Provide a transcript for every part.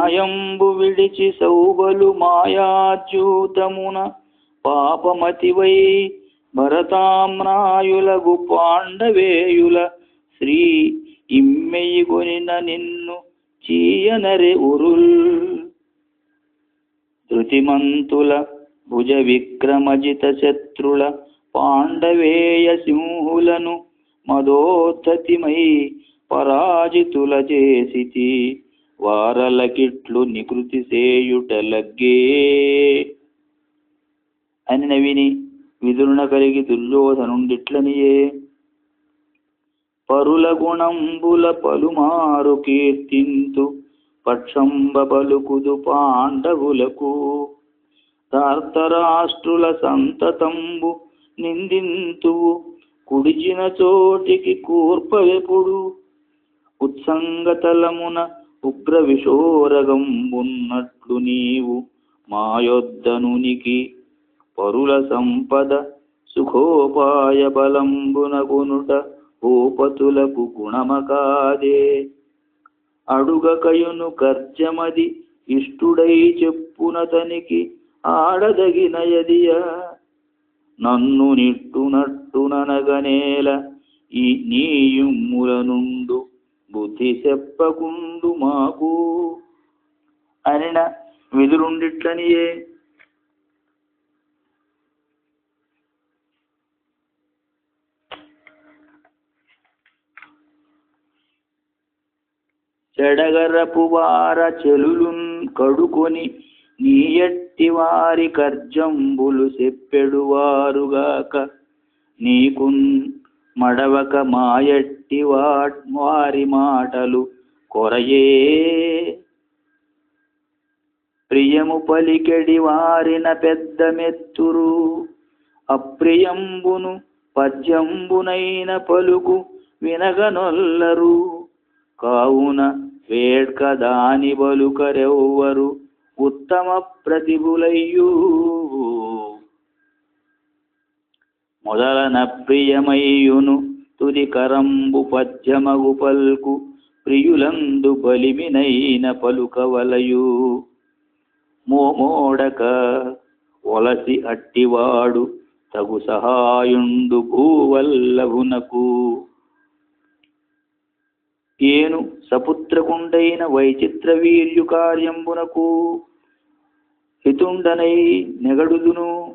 న్యాయంబు విడిచి సౌబలు మాయాజ్యూతమున పాపమతివై భరతామ్రాయులగు పాండవేయుల శ్రీ ఇమ్మెయిగొనిన నిన్ను చీయనరే ఉరుల్. ధృతిమంతుల భుజ విక్రమజిత శత్రుల పాండవేయ సింహులను మదోద్ధతిమై పరాజితుల చేసితి. వారలకిట్లు నికృతి సేయుటలగ్గే అని నవిని విదురుణ కలిగి దుర్యోధనుండిట్లనియే. పరుల గుణంబుల పలుమారు కీర్తింతు పక్షంబ పలుకుదు పాండవులకు. ధార్తరాష్ట్రుల సంతతంబు నిందింతువు కుడిచిన చోటికి కూర్పవెపుడు ఉత్సంగతలమున ఉగ్ర విషోరగంబున్నట్లు నీవు మాయొద్దనునికి పరుల సంపద సుఖోపాయ బలంబున కొనుట గుణమకాదే. అడుగకయును కర్జమది ఇష్టుడై చెప్పునతనికి ఆడదగినయదియ నన్ను నిట్టునట్టుననగనేల ఈ నీయుమ్ముల నుండు బుద్ధి చెప్పకుండు మాకు అనిన విదురుండిట్లనియే. చెడగరపు వార చెలులున్ కడుకొని నీయట్టి వారి కర్జంబులు చెప్పెడువారుగాక నీకున్ మడవక మాయట్టి వా- వారి మాటలు కొరయే. ప్రియము పలికెడి వారిన పెద్ద మెత్తురు అప్రియంబును పద్యంబునైన పలుకు వినగనొల్లరు. కావున వేడ్క దాని బలుకరెవ్వరు ఉత్తమ ప్రతిభులయ్యూ. మొదలన ప్రియమయ్యును తుది కరంబు పద్యమగు పల్కు ప్రియులందు బలిమినైన పలుకవలయు. మోమోడక వలసి అట్టివాడు తగు సహాయుండు భూవల్లభునకు. ఏను సపుత్రకుండైన వైచిత్ర వీర్యు కార్యంబునకు హితుండనై నెగడుదును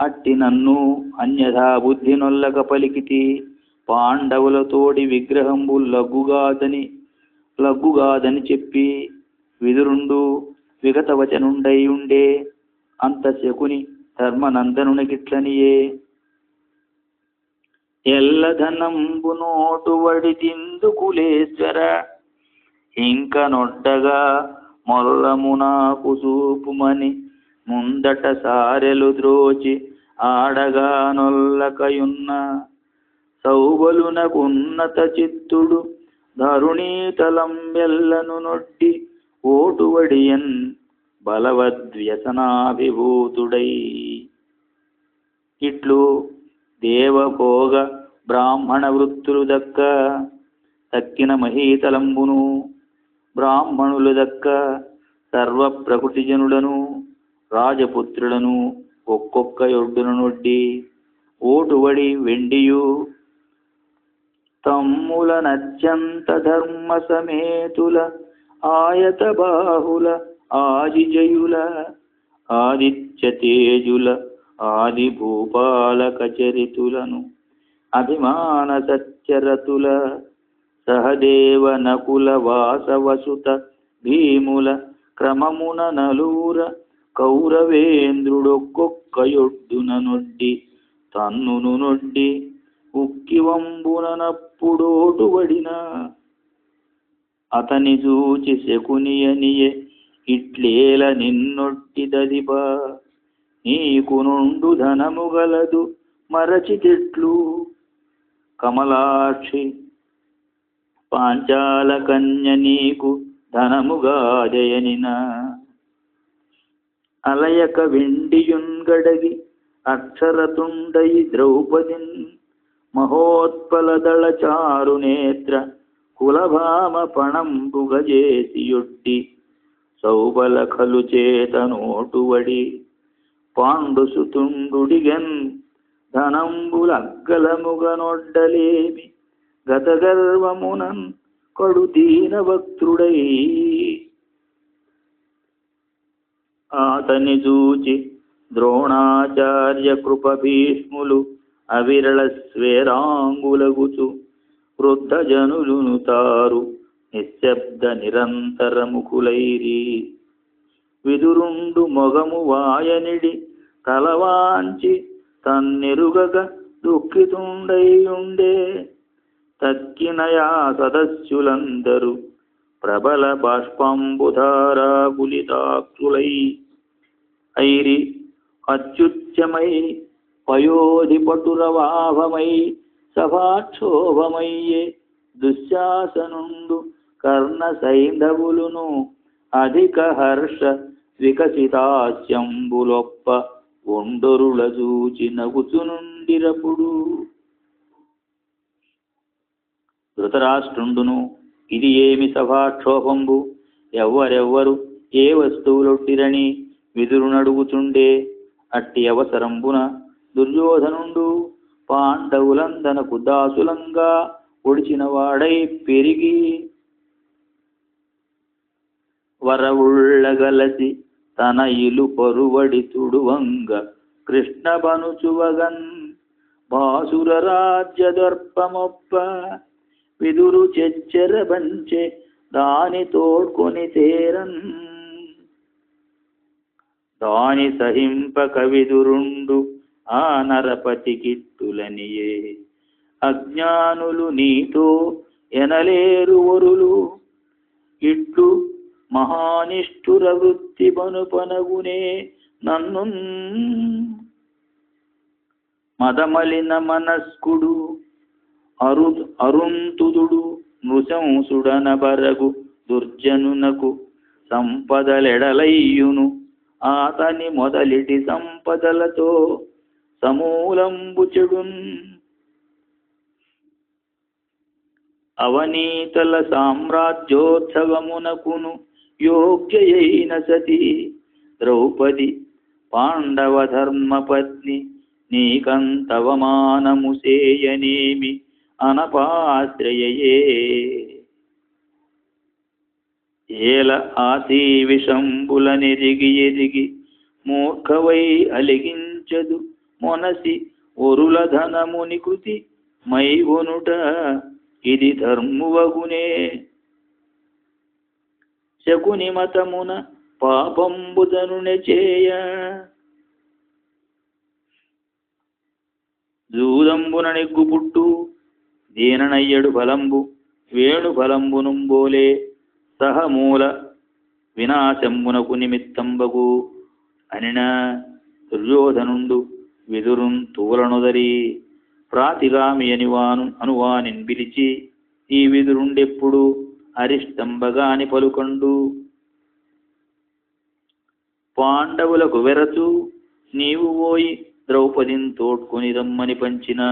అట్టి నన్ను అన్యథా బుద్ధి నొల్లక పలికితి. పాండవులతోడి విగ్రహంబు లగ్గుగాదని లగ్గుగాదని చెప్పి విదురుండు విగతవచనుండై ఉండే అంత శకుని ధర్మనందనునికిట్లనియే ఎల్లధనంబు నోటు వడితిందు కులేశ్వర ఇంక నొడ్డగా మొల్లమునాకు చూపుమని ముందట సారెలు ద్రోచి ఆడగా నొల్లకయున్న సౌబలునకున్నత చిత్తుడు ధరుణీతలం ఎల్లను నొట్టి ఓటువడియన్ బలవద్వ్యసనాభిభూతుడై. ఇట్లు దేవభోగ బ్రాహ్మణ వృత్తులు దక్క తక్కిన మహీతలంబును బ్రాహ్మణులు దక్క సర్వ ప్రకృతిజనులను రాజపుత్రులను ఒక్కొక్క యొడ్డున నొడ్డి ఓటువడి వెండియు తమ్ముల నత్యంత ధర్మ సమేతుల ఆయత బాహుల ఆదిజయుల ఆదిత్య తేజుల ఆది భూపాలక చరితులను అభిమాన సత్యరతుల సహదేవ నకుల వాసవసుత భీముల క్రమమున నలూర కౌరవేంద్రుడొక్కొక్క యొడ్డున నొడ్డి తన్నును నొడ్డి ఉక్కివంబుననప్పుడోటుబడిన. అతని చూచి శకునియనియే ఇట్లేల నిన్నొట్టిదదిప నీకు నుండు ధనము గలదు మరచితిట్లు కమలాక్షి పాంచాల కన్య నీకు ధనముగా జయనిన అలయక వెండియున్గడగి అక్షరతుండయి ద్రౌపదిన్ మహోత్పలదళ చారు నేత్ర కులభామ పణంబుగజేసియొడ్డి సౌబల ఖలు చేతనోటువడి పాండుసుతుండుడిగన్ ధనంబులగ్గలముగనొడ్డలేమి గతగర్వమునన్ కడు దీన భక్తుడై ఆతని చూచి ద్రోణాచార్య కృప భీష్ములు అవిరళ స్వేరాంగులగుచు వృద్ధ జనులును తారు. నిశ్శబ్ద నిరంతరముకులైరి విదురుండు మొగము వాయనిడి తలవాంచి తన్నెరుగగ దుఃఖితుండయుండే. తక్కినయా సదస్సులందరూ ప్రబల బాష్పంబుధారాకులితాక్షులై ఐరి అత్యుచ్చమై పయోధిపటురవాభమై సభాక్షోభమయ్యే దుశ్శాసనుండు కర్ణ సైంధవులును అధిక హర్ష వికసితాశంబులొప్ప ఒండొరుల చూచి నగుచునుండిరపుడు. ధృతరాష్ట్రుండును ఇది ఏమి సభాక్షోభంబు? ఎవ్వరెవ్వరు ఏ వస్తువులొట్టిరని విదురునడుగుచుండే అట్టి అవసరంబున దుర్యోధనుండు పాండవులందనకు దాసులంగా ఒడిచిన వాడై పెరిగి వరవుళ్ళగలసి తన ఇలు పరువడి తుడువంగ కృష్ణ పనుచువగన్ బాసుర రాజ్య దర్పమొప్ప విదురు చెచ్చెర బంచె దాని తోడ్కొని తేరన్. దాని సహింపక విదురుండు ఆ నరపతికిట్టులనియే అజ్ఞానులు నీతో ఎనలేరు ఒరులు. ఇట్లు మహానిష్ఠుర వృత్తి పనుపనగునే నన్ను మదమలిన మనస్కుడు అరు అరుంతుదుడు నృశంసుడనబరగు దుర్జనునకు సంపదలెడలయ్యును. ఆతని మొదలిటి సంపదలతో సమూలంబు చెడున్ అవనీతల సామ్రాజ్యోత్సవమునకును యోగ్యయైన సతి ద్రౌపది పాండవ ధర్మపత్ని నీకంతవమానము సేయనేమి అనపాశ్రయయే. ఏల ఆశీవిషంబుల నిరిగి నెరిగి ఎరిగి మూర్ఖవై అలిగించదు మొనసి ఒరుల ధనముని కృతి మైగొనుట ఇది ధర్మువగునే. శకుని మతమున పాపంబుదను చేయ. జూదంబున నెగ్గు పుట్టు దీననయ్యడు బలంబు వేణు బలంబునుంబోలే సహమూల వినాశంబునకు నిమిత్తంబగు. అనిన దుర్యోధనుండు వెదురుం తూలనొదరి ప్రాతిగామి అనివాను అనువానిన్ పిలిచి ఈ వెదురుండెప్పుడు అరిష్టంబగాని పలుకండు. పాండవులకు వెరచు నీవు పోయి ద్రౌపదిని తోడ్కొని రమ్మని పంచిన.